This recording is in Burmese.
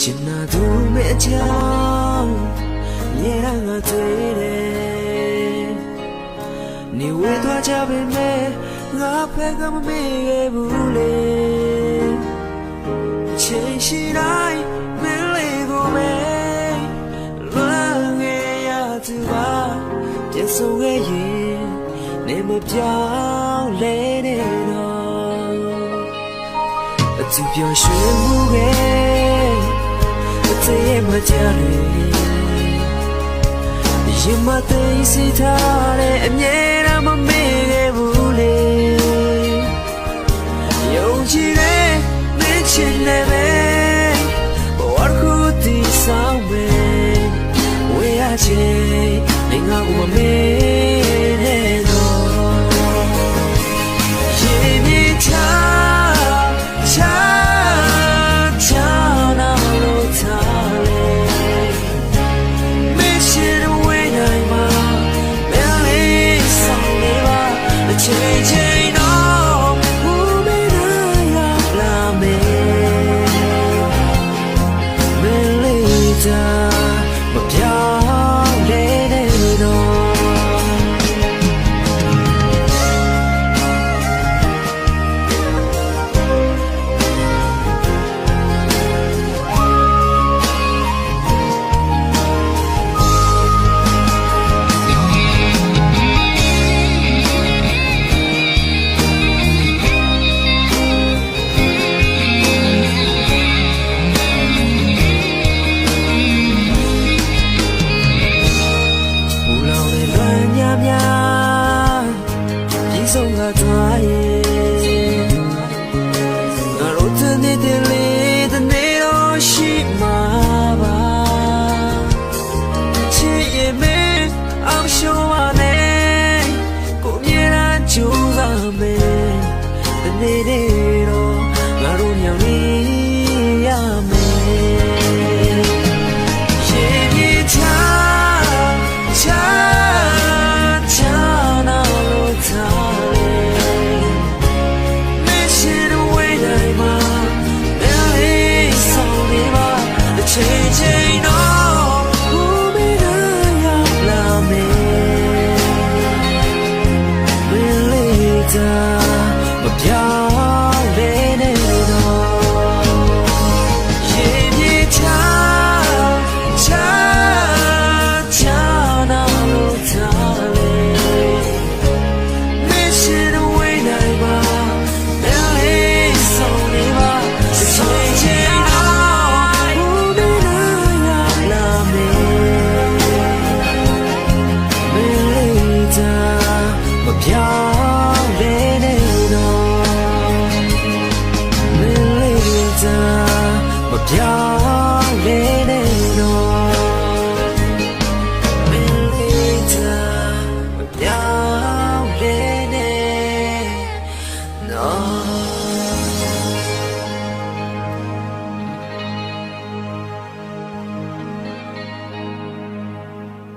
ချင်နာသူမဲ့အကြောင်းမြေရငါတွေ့တယ်နေဝေးသွားကြပေမဲ့ငါဖက်ကမမေ့ခဲ့ဘူးလေချိန်ရှိတိုင်းမင်းလေးကိုပဲလွမ်းခဲ့ရသူပါပြတ်ဆုံးခဲ့ရင်နေမပြောင်းလဲနေတော့အတူပြောရွှင်မှုပဲ အသေးရဲ့မကြလေရင်မသိစိတ်ထားတဲ့အမြဲတမ်းမမေ့ခဲ့ဘူးလေယုံကြည်တဲ့မင်းချင်လည်းပဲဘဝတစ်ခုတည်ဆောင်မယ်ဝေးရချင် ပြီး မပြော